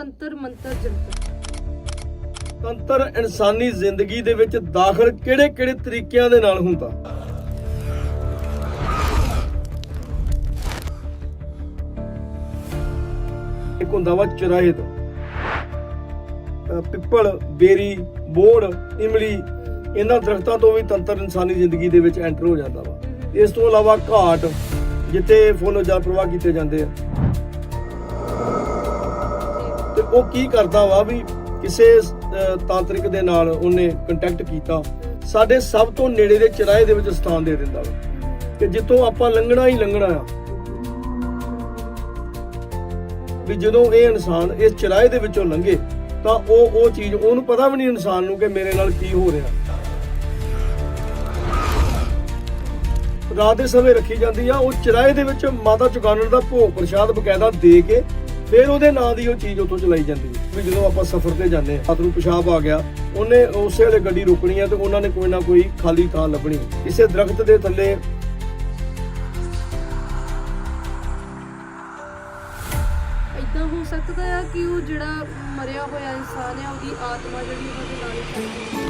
ਤੰਤਰ ਮੰਤਰ ਜੰਤਰ। ਤੰਤਰ ਇਨਸਾਨੀ ਜ਼ਿੰਦਗੀ ਦੇ ਵਿੱਚ ਦਾਖਲ ਕਿਹੜੇ-ਕਿਹੜੇ ਤਰੀਕਿਆਂ ਦੇ ਨਾਲ ਹੁੰਦਾ? ਇੱਕ ਹੁੰਦਾ ਵਾ ਚੁਰਾਹੇ ਤੋਂ। ਅਹ ਪਿੱਪਲ ਬੇਰੀ ਬੋੜ ਇਮਲੀ ਇਹਨਾਂ ਦਰਖਤਾਂ ਤੋਂ ਵੀ ਤੰਤਰ ਇਨਸਾਨੀ ਜ਼ਿੰਦਗੀ ਦੇ ਵਿੱਚ ਐਂਟਰ ਹੋ ਜਾਂਦਾ ਵਾ। ਇਸ ਤੋਂ ਇਲਾਵਾ ਘਾਟ ਜਿੱਥੇ ਫੁੱਲ ਜਲ ਪ੍ਰਵਾਹ ਕੀਤੇ ਜਾਂਦੇ ਆ। ਤੇ ਉਹ ਕੀ ਕਰਦਾ ਵਾ ਵੀ ਕਿਸੇ ਤਾਂਤਰਿਕ ਦੇ ਨਾਲ ਉਹਨੇ ਕੰਟੈਕਟ ਕੀਤਾ। ਸਾਡੇ ਸਭ ਤੋਂ ਨੇੜੇ ਦੇ ਚਰਾਏ ਦੇ ਵਿੱਚ ਸਥਾਨ ਦੇ ਦਿੰਦਾ ਵਾ। ਕਿ ਜਿੱਥੋਂ ਆਪਾਂ ਲੰਘਣਾ ਹੀ ਲੰਘਣਾ ਆ। ਵੀ ਜਦੋਂ ਇਹ ਇਨਸਾਨ ਇਸ ਚਰਾਏ ਦੇ ਵਿੱਚੋਂ ਲੰਘੇ, ਤਾਂ ਉਹ ਉਹ ਚੀਜ਼, ਉਹਨੂੰ ਪਤਾ ਵੀ ਨਹੀਂ ਇਨਸਾਨ ਨੂੰ ਕਿ ਮੇਰੇ ਨਾਲ ਕੀ ਹੋ ਰਿਹਾ। ਰਾਤ ਦੇ ਸਮੇਂ ਰੱਖੀ ਜਾਂਦੀ ਆ, ਉਹ ਚਰਾਏ ਦੇ ਵਿੱਚ ਮਾਤਾ ਚੁਗਾਨਣ ਦਾ ਭੋਗ ਪ੍ਰਸ਼ਾਦ ਬਕਾਇਦਾ ਦੇ ਕੇ ਫਿਰ ਉਹਦੇ ਨਾਂ ਦੀ ਉਹ ਚੀਜ਼ ਉੱਥੋਂ ਚਲਾਈ ਜਾਂਦੀ ਹੈ ਵੀ ਜਦੋਂ ਆਪਾਂ ਸਫ਼ਰ ਤੇ ਜਾਂਦੇ ਆ ਰਾਤ ਨੂੰ ਪਿਸ਼ਾਬ ਆ ਗਿਆ, ਉਹਨੇ ਉਸੇ ਵੇਲੇ ਗੱਡੀ ਰੋਕਣੀ ਆ ਤੇ ਉਹਨਾਂ ਨੇ ਕੋਈ ਨਾ ਕੋਈ ਖਾਲੀ ਥਾਂ ਲੱਭਣੀ ਕਿਸੇ ਦਰਖਤ ਦੇ ਥੱਲੇ ਇਦਾਂ ਹੋ ਸਕਦਾ ਆ ਕਿ ਉਹ ਜਿਹੜਾ ਮਰਿਆ ਹੋਇਆ ਇਨਸਾਨ ਆ ਉਹਦੀ ਆਤਮਾ ਜਿਹੜੀ ਉਹਦੇ ਨਾਲ